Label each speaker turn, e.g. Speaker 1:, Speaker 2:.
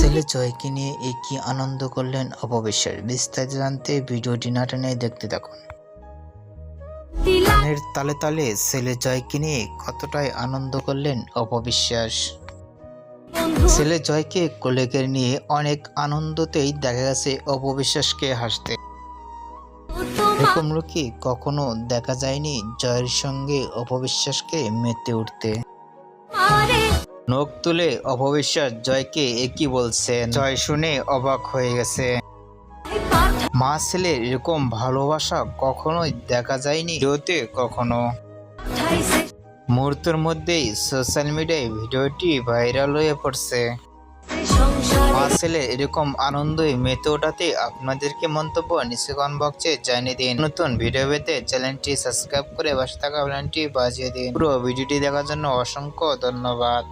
Speaker 1: ছেলে জয়কে নিয়ে এই কি আনন্দ করলেন অপবিশ্বাস? বিস্তারিত জানতে ভিডিওটি না টেনে দেখতে থাকুন। গানের তালে তালে ছেলে জয়কে নিয়ে কতটাই আনন্দ করলেন অপবিশ্বাস? ছেলে জয়কে কোলেকে নিয়ে অনেক আনন্দতেই দেখা গেছে অপবিশ্বাসকে হাসতে। এরকম লোকই কখনো দেখা যায়নি জয়ের সঙ্গে অপবিশ্বাসকে মেতে উঠতে। নখ তুলে অপবিশ্বাস জয়কে একই বলছে জয় শুনে অবাক হয়ে গেছে। মা ছেলের এরকম ভালোবাসা কখনোই দেখা যায়নি ভিডিওতে কখনো। মুহূর্তের মধ্যেই সোশ্যাল মিডিয়ায় ভিডিওটি ভাইরাল হয়ে পড়ছে। মা ছেলে এরকম আনন্দে মেতে ওঠাতে আপনাদেরকে মন্তব্য নিচে কমেন্ট বক্সে জানিয়ে দিন। নতুন ভিডিও পেতে চ্যানেলটি সাবস্ক্রাইব করে পাশে থাকা বেলটি বাজিয়ে দিন। পুরো ভিডিওটি দেখার জন্য অসংখ্য ধন্যবাদ।